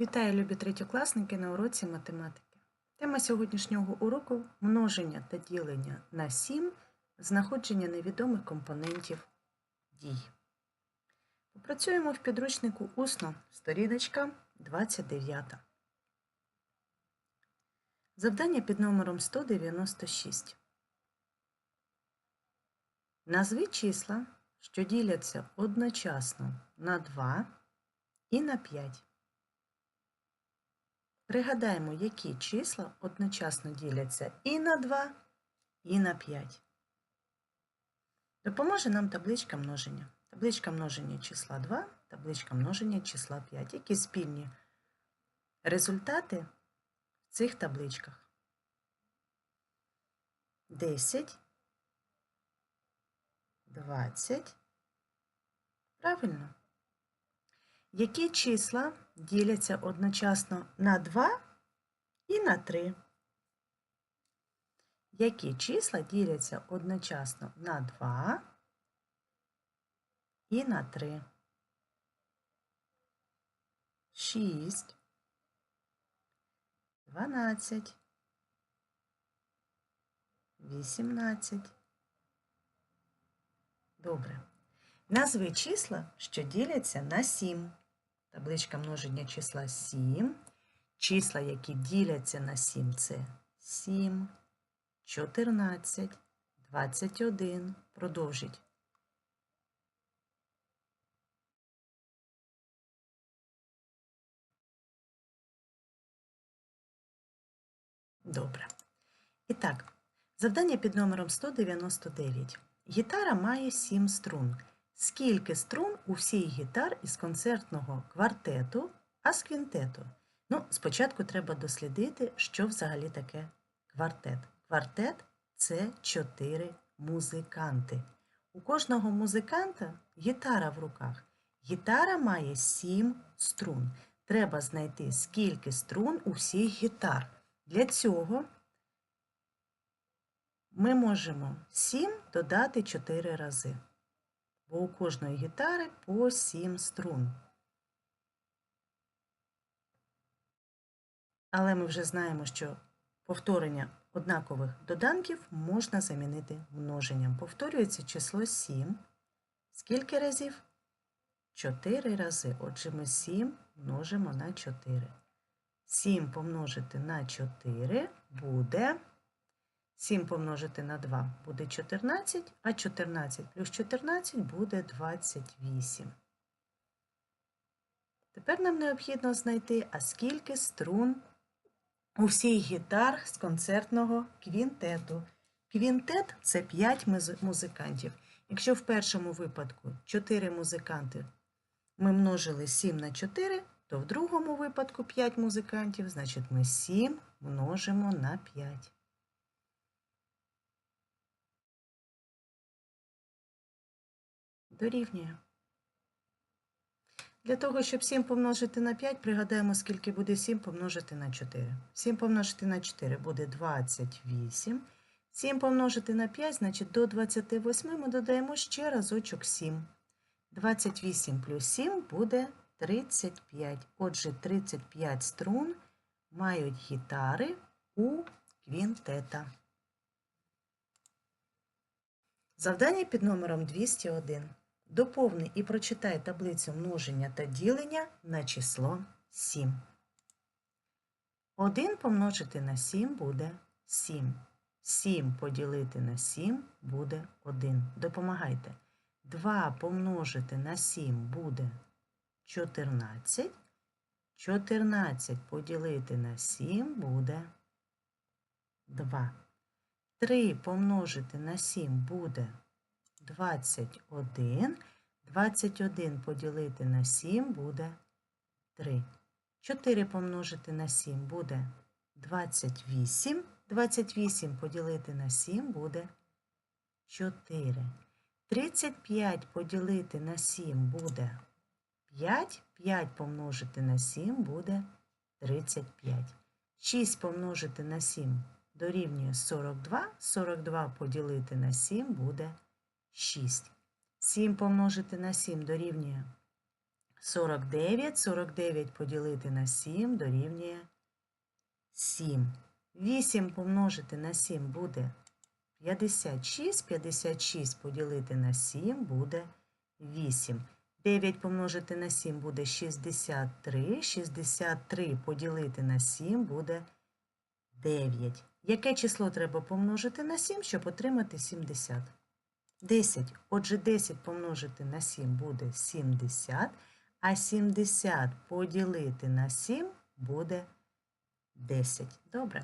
Вітаю, любі третьокласники на уроці математики. Тема сьогоднішнього уроку множення та ділення на 7, знаходження невідомих компонентів дій. Попрацюємо в підручнику усно, сторіночка 29. Завдання під номером 196. Назви числа, що діляться одночасно на 2 і на 5. Пригадаємо, які числа одночасно діляться і на 2, і на 5. Допоможе нам табличка множення. Табличка множення числа 2, табличка множення числа 5. Які спільні результати в цих табличках? 10, 20. Правильно. Які числа діляться одночасно на 2 і на 3? Які числа діляться одночасно на 2 і на 3? 6, 12, 18. Добре. Назви числа, що діляться на 7. Табличка множення числа 7. Числа, які діляться на 7, це 7, 14, 21. Продовжіть. Добре. І так, завдання під номером 199. Гітара має 7 струн. Скільки струн у всіх гітар із концертного квартету, а з квінтету? Ну, спочатку треба дослідити, що взагалі таке квартет. Квартет це чотири музиканти. У кожного музиканта гітара в руках. Гітара має сім струн. Треба знайти, скільки струн у всіх гітар. Для цього ми можемо 7 додати 4 рази бо у кожної гітари по 7 струн. Але ми вже знаємо, що повторення однакових доданків можна замінити множенням. Повторюється число 7. Скільки разів? 4 рази. Отже, ми 7 множимо на 4. 7 помножити на 4 буде. 7 помножити на 2 буде 14, а 14 плюс 14 буде 28. Тепер нам необхідно знайти, а скільки струн у всіх гітар з концертного квінтету. Квінтет це 5 музикантів. Якщо в першому випадку 4 музиканти ми множили 7 на 4, то в другому випадку 5 музикантів, значить ми 7 множимо на 5. Дорівнює. Для того, щоб 7 помножити на 5, пригадаємо, скільки буде 7 помножити на 4. 7 помножити на 4 буде 28. 7 помножити на 5, значить до 28 ми додаємо ще разочок 7. 28 плюс 7 буде 35. Отже, 35 струн мають гітари у квінтета. Завдання під номером 201. Доповни і прочитай таблицю множення та ділення на число 7. 1 помножити на 7 буде 7. 7 поділити на 7 буде 1. Допомагайте. 2 помножити на 7 буде 14. 14 поділити на 7 буде 2. 3 помножити на 7 буде 21. 21 поділити на 7 буде 3. 4 помножити на 7 буде 28. 28 поділити на 7 буде 4. 35 поділити на 7 буде 5. 5 помножити на 7 буде 35. 6 помножити на 7 дорівнює 42. 42 поділити на 7 буде 6. 7 помножити на 7 дорівнює 49. 49 поділити на 7 дорівнює 7. 8 помножити на 7 буде 56. 56 поділити на 7 буде 8. 9 помножити на 7 буде 63. 63 поділити на 7 буде 9. Яке число треба помножити на 7, щоб отримати 70? 10. Отже, 10 помножити на 7 буде 70, а 70 поділити на 7 буде 10. Добре.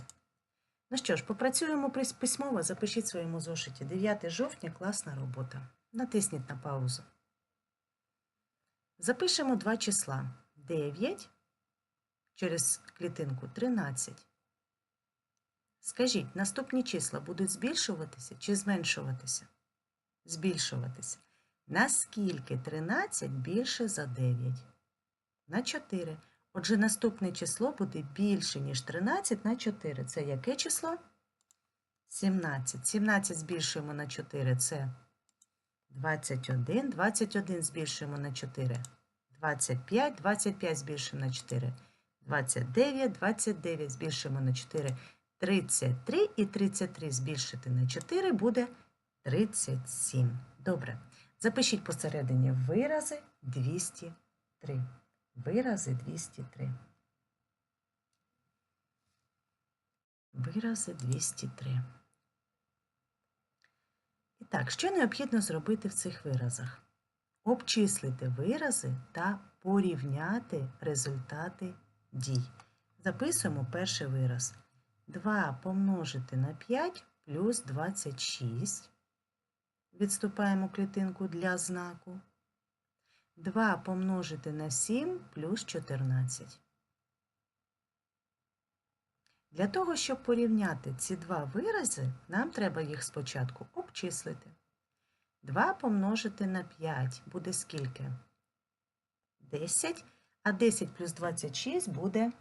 Ну що ж, попрацюємо письмово. Запишіть в своєму зошиті. 9 жовтня класна робота. Натисніть на паузу. Запишемо два числа. 9 через клітинку 13. Скажіть, наступні числа будуть збільшуватися чи зменшуватися? Збільшуватися. Наскільки 13 більше за 9? На 4. Отже, наступне число буде більше, ніж 13 на 4. Це яке число? 17. 17 збільшуємо на 4. Це 21. 21 збільшуємо на 4. 25. 25 збільшуємо на 4. 29. 29 збільшуємо на 4. 33 і 33 збільшити на 4 буде 37. Добре. Запишіть посередині вирази 203. Вирази 203. Вирази 203. І так, що необхідно зробити в цих виразах? Обчислити вирази та порівняти результати дій. Записуємо перший вираз. 2 помножити на 5 плюс 26. Відступаємо клітинку для знаку. 2 помножити на 7 плюс 14. Для того, щоб порівняти ці два вирази, нам треба їх спочатку обчислити. 2 помножити на 5 буде скільки? 10, а 10 плюс 26 буде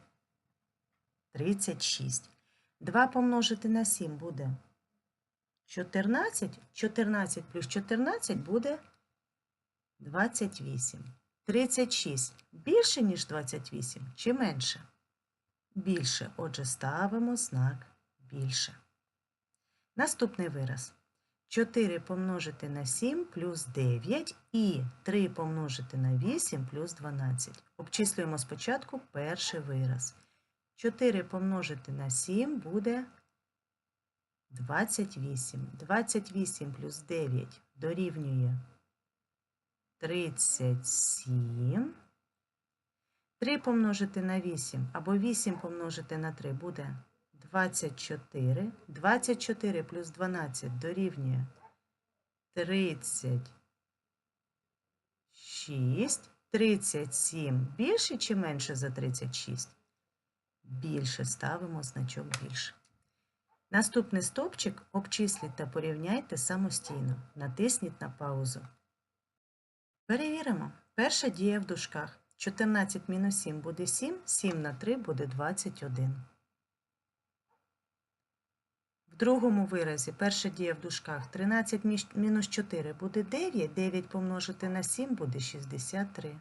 36. 2 помножити на 7 буде 14. 14 плюс 14 буде 28. 36 більше, ніж 28 чи менше? Більше. Отже, ставимо знак більше. Наступний вираз. 4 помножити на 7 плюс 9 і 3 помножити на 8 плюс 12. Обчислюємо спочатку перший вираз. 4 помножити на 7 буде 28. 28 плюс 9 дорівнює 37. 3 помножити на 8 або 8 помножити на 3 буде 24. 24 плюс 12 дорівнює 36. 37 більше чи менше за 36? Більше ставимо значок більше. Наступний стовпчик обчисліть та порівняйте самостійно. Натисніть на паузу. Перевіримо. Перша дія в дужках. 14 мінус 7 буде 7, 7 на 3 буде 21. В другому виразі перша дія в дужках 13 мінус 4 буде 9, 9 помножити на 7 буде 63.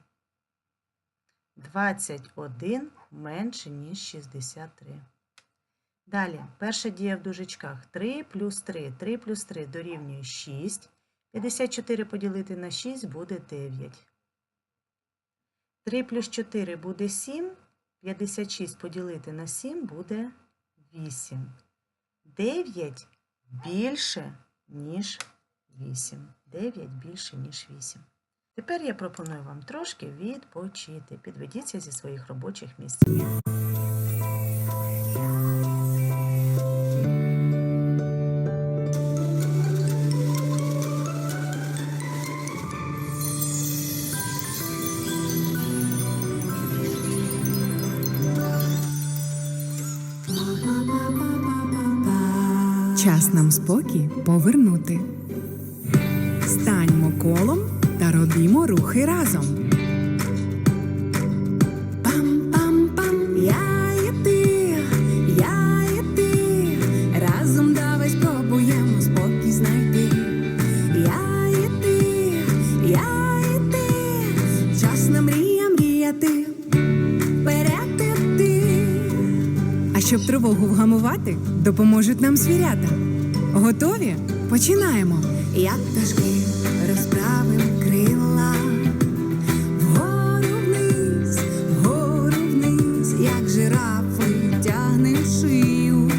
21 менше, ніж 63. Далі, перша дія в дужечках 3 плюс 3. 3 плюс 3 дорівнює 6. 54 поділити на 6 буде 9. 3 плюс 4 буде 7. 56 поділити на 7 буде 8. 9 більше, ніж 8. 9 більше, ніж 8. Тепер я пропоную вам трошки відпочити. Підведіться зі своїх робочих місць. Час нам спокій повернути. Станьмо колом та робімо рухи разом. Пам-пам-пам, я і я і ти. Разом давай спробуємо спокій знайти. Я і ти, я і ти. Час мрія мріяти. Вперед ти. А щоб тривогу вгамувати, допоможуть нам звірята. Готові? Починаємо. Як пташки розправим крила. Вгору вниз, вгору вниз, як жирафи тягнем шию.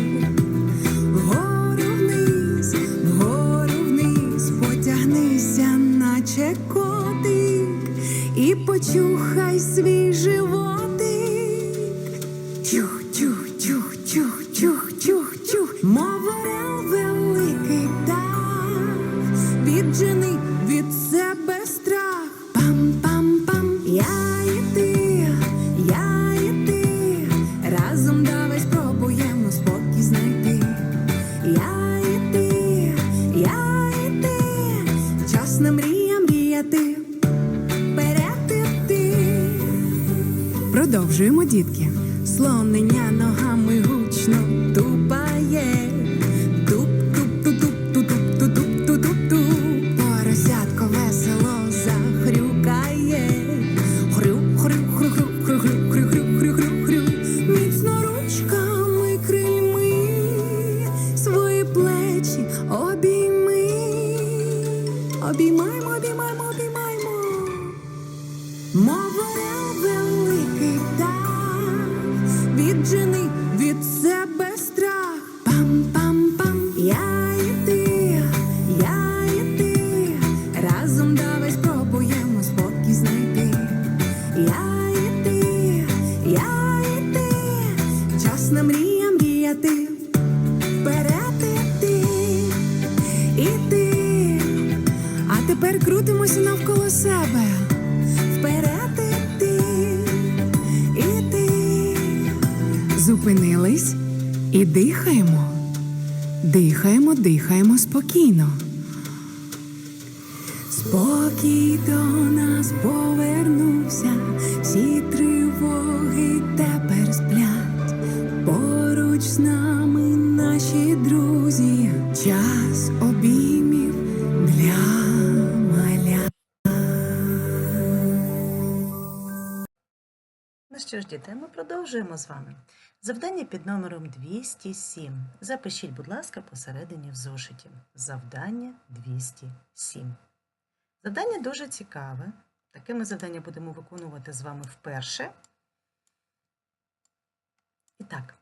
Вгору вниз, вгору вниз, потягнися, наче котик, і почухай свій животик. Продовжуємо, дітки. Слонення ногами гучно спокійно. Спокій до нас повернувся, всі тривоги тепер сплять. Поруч з нами наші друзі, час що ж, діти, ми продовжуємо з вами. Завдання під номером 207. Запишіть, будь ласка, посередині в зошиті. Завдання 207. Завдання дуже цікаве. Таке ми завдання будемо виконувати з вами вперше. І так,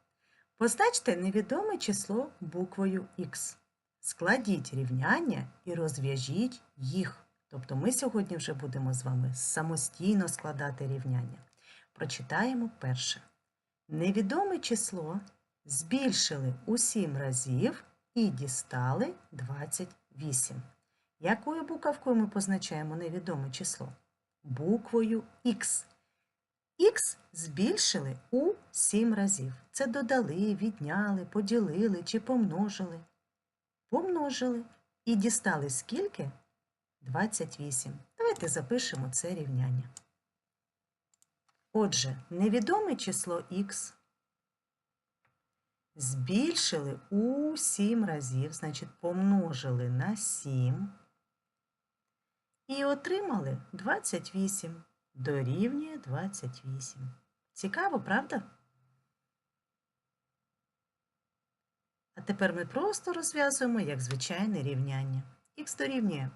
позначте невідоме число буквою Х. Складіть рівняння і розв'яжіть їх. Тобто ми сьогодні вже будемо з вами самостійно складати рівняння. Прочитаємо перше. Невідоме число збільшили у 7 разів і дістали 28. Якою буковкою ми позначаємо невідоме число? Буквою Х. Х збільшили у 7 разів. Це додали, відняли, поділили чи помножили. Помножили і дістали скільки? 28. Давайте запишемо це рівняння. Отже, невідоме число х збільшили у 7 разів, значить помножили на 7 і отримали 28. Дорівнює 28. Цікаво, правда? А тепер ми просто розв'язуємо як звичайне рівняння. Х дорівнює.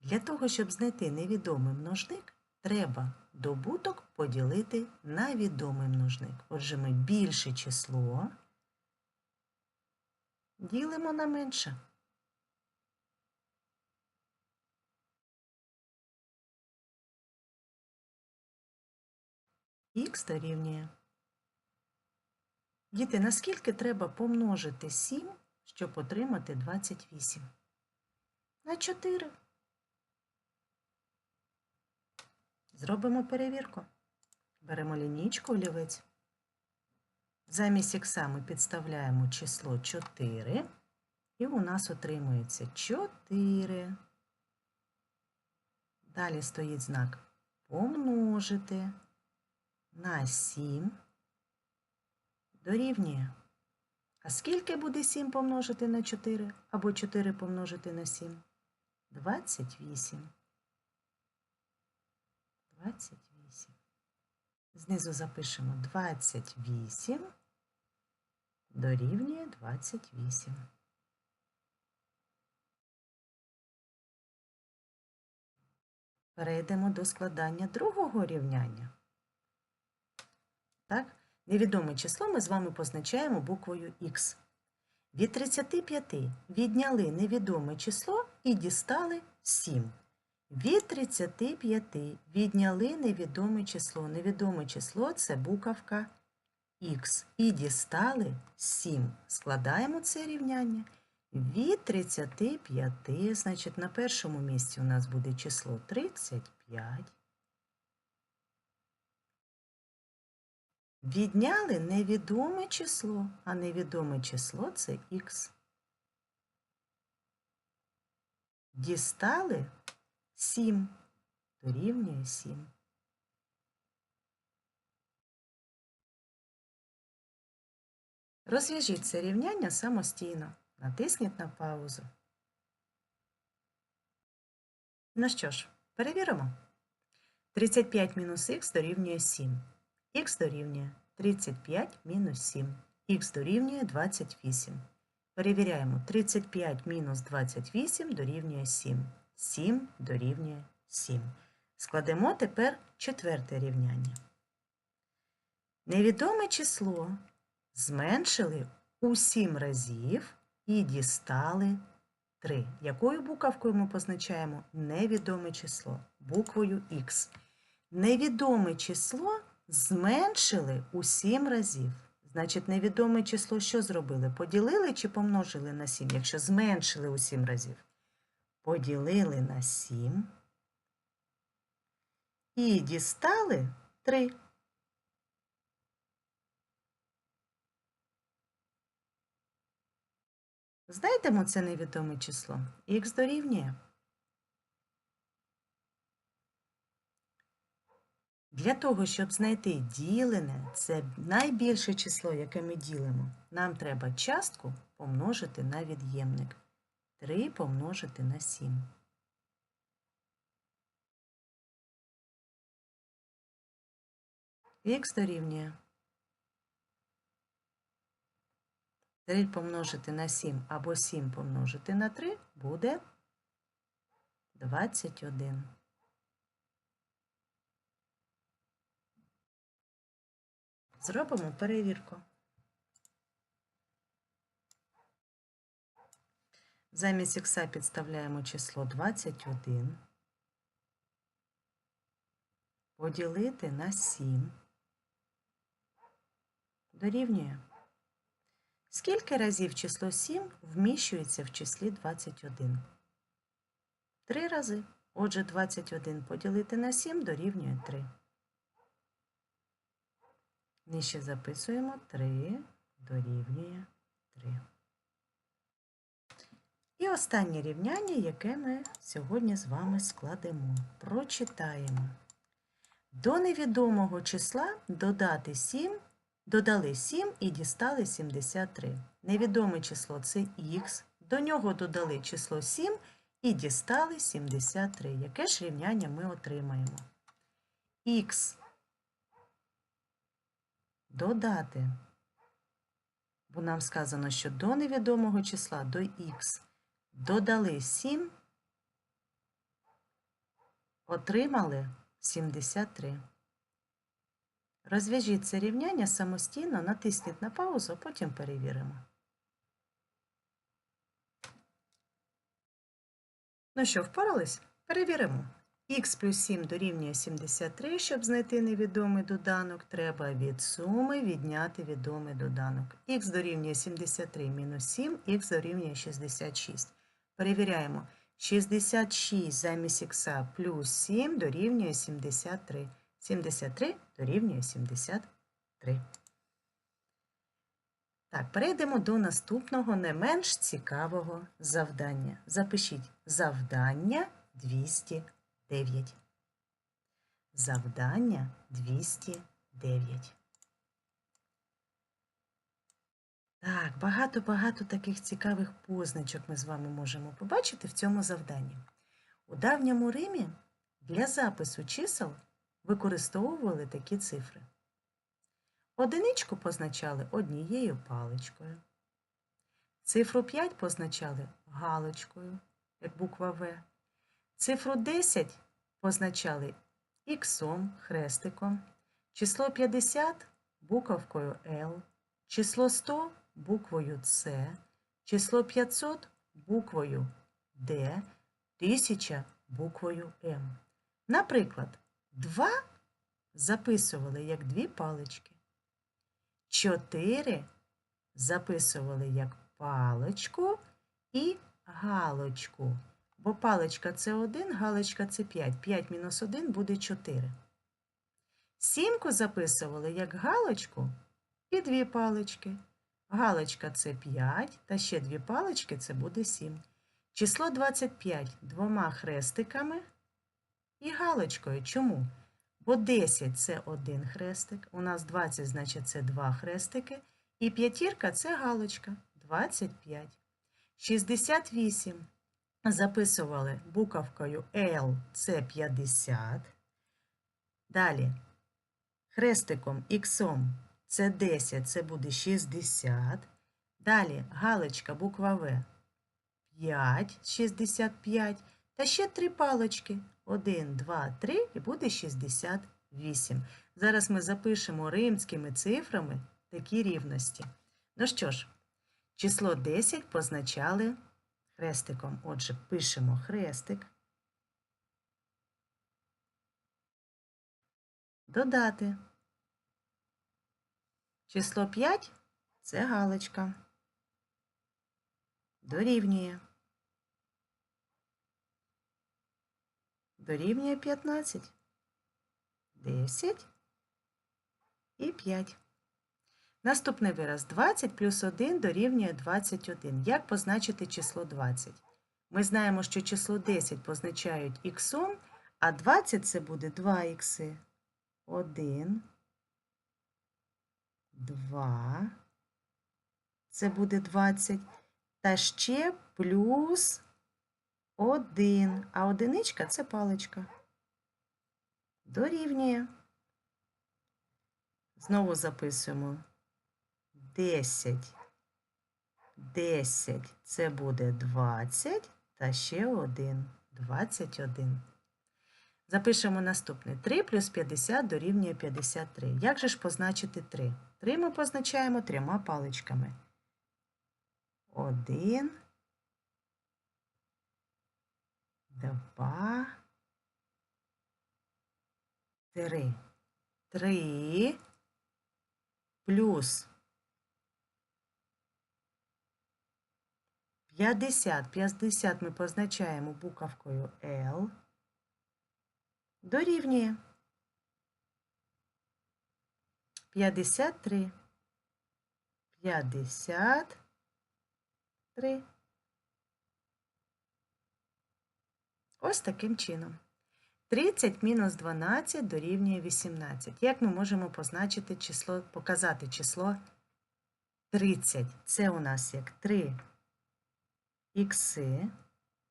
Для того, щоб знайти невідомий множник, треба добуток поділити на відомий множник. Отже, ми більше число ділимо на менше. Х дорівнює. Діти, наскільки треба помножити 7, щоб отримати 28? На 4. Зробимо перевірку. Беремо лінійку олівець. Замість ікса ми підставляємо число 4, і у нас отримується 4. Далі стоїть знак помножити на 7 дорівнює. А скільки буде 7 помножити на 4 або 4 помножити на 7? 28. 28. Знизу запишемо 28 дорівнює 28. Перейдемо до складання другого рівняння. Так, невідоме число ми з вами позначаємо буквою Х. Від 35 відняли невідоме число і дістали 7. Від 35 відняли невідоме число. Невідоме число це буковка Х. І дістали 7. Складаємо це рівняння. Від 35, значить, на першому місці у нас буде число 35. Відняли невідоме число, а невідоме число це х. Дістали 7, дорівнює 7. Розв'яжіть це рівняння самостійно. Натисніть на паузу. Ну що ж, перевіримо. 35 мінус х дорівнює 7. Х дорівнює 35 мінус 7. Х дорівнює 28. Перевіряємо. 35 мінус 28 дорівнює 7. 7 дорівнює 7. Складемо тепер четверте рівняння. Невідоме число зменшили у 7 разів і дістали 3. Якою буковкою ми позначаємо невідоме число? Буквою Х. Невідоме число зменшили у 7 разів. Значить, невідоме число що зробили? Поділили чи помножили на 7, якщо зменшили у 7 разів? Поділили на 7 і дістали 3. Знайдемо це невідоме число. Х дорівнює. Для того, щоб знайти ділене, це найбільше число, яке ми ділимо, нам треба частку помножити на від'ємник. 3 помножити на 7. Х дорівнює. 3 помножити на 7 або 7 помножити на 3 буде 21. Зробимо перевірку. Замість х підставляємо число 21. Поділити на 7. Дорівнює. Скільки разів число 7 вміщується в числі 21? Три рази. Отже, 21 поділити на 7 дорівнює 3. Нижче записуємо 3 дорівнює 3. І останнє рівняння, яке ми сьогодні з вами складемо. Прочитаємо. До невідомого числа додати 7 Додали 7 і дістали 73. Невідоме число це х. До нього додали число 7 і дістали 73. Яке ж рівняння ми отримаємо? Х додати. Бо нам сказано, що до невідомого числа до х додали 7, отримали 73. Розв'яжіть це рівняння самостійно, натисніть на паузу, потім перевіримо. Ну що, впорались? Перевіримо. Х плюс 7 дорівнює 73. Щоб знайти невідомий доданок, треба від суми відняти відомий доданок. Х дорівнює 73 мінус 7, х дорівнює 66. Перевіряємо. 66 замість х плюс 7 дорівнює 73. 73 дорівнює 73. Так, перейдемо до наступного не менш цікавого завдання. Запишіть завдання 209. Завдання 209. Так, багато-багато таких цікавих позначок ми з вами можемо побачити в цьому завданні. У давньому Римі для запису чисел використовували такі цифри. Одиничку позначали однією паличкою. Цифру 5 позначали галочкою, як буква В. Цифру 10 позначали іксом, хрестиком. Число 50 буковкою Л. Число 100 буквою С. Число 500 буквою Д. 1000 буквою М. Наприклад, 2 записували як дві палички. 4 записували як паличку і галочку. Бо паличка це 1, галочка це 5. 5 мінус 1 буде 4. Сімку записували як галочку і дві палички. Галочка це 5, та ще дві палички це буде 7. Число 25 двома хрестиками і галочкою. Чому? Бо 10 це один хрестик, у нас 20, значить це два хрестики, і п'ятірка це галочка 25. 68 записували буковкою L це 50. Далі хрестиком іксом це 10, це буде 60. Далі галочка буква В 5, 65. Та ще три палочки. 1, 2, 3 і буде 68. Зараз ми запишемо римськими цифрами такі рівності. Ну що ж, число 10 позначали хрестиком. Отже, пишемо хрестик. Додати. Число 5 це галочка. Дорівнює. Дорівнює 15. 10 і 5. Наступний вираз 20 плюс 1 дорівнює 21. Як позначити число 20? Ми знаємо, що число 10 позначають іксом, а 20 це буде 2 ікси. 1, 2. Це буде 20. Та ще плюс 1. А одиничка це паличка. Дорівнює. Знову записуємо. 10. 10 це буде 20 та ще 1. 21. Запишемо наступне. 3 плюс 50 дорівнює 53. Як же ж позначити 3? 3 ми позначаємо трьома паличками. 1, 2, 3. 3 плюс 50. 50 ми позначаємо буковкою L. Дорівнює. 53. 53. Ось таким чином. 30 мінус 12 дорівнює 18. Як ми можемо позначити число, показати число 30? Це у нас як 3 ікси,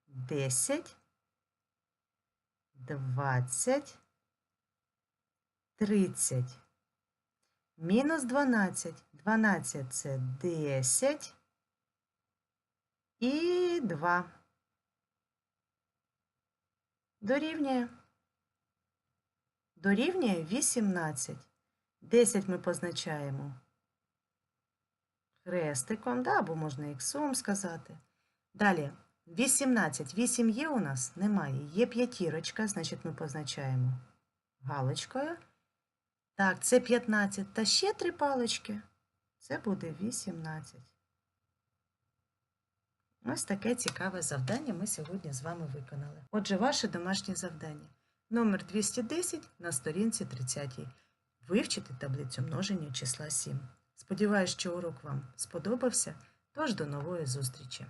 10, 20, 30. Мінус 12. 12 це 10 і 2. Дорівнює. Дорівнює 18. 10 ми позначаємо хрестиком, да, або можна іксом сказати. Далі 18. 8 є у нас? Немає. Є п'ятірочка, значить ми позначаємо галочкою. Так, це 15. Та ще три палички. Це буде 18. Ось таке цікаве завдання ми сьогодні з вами виконали. Отже, ваше домашнє завдання. Номер 210 на сторінці 30. Вивчити таблицю множення числа 7. Сподіваюсь, що урок вам сподобався, тож до нової зустрічі!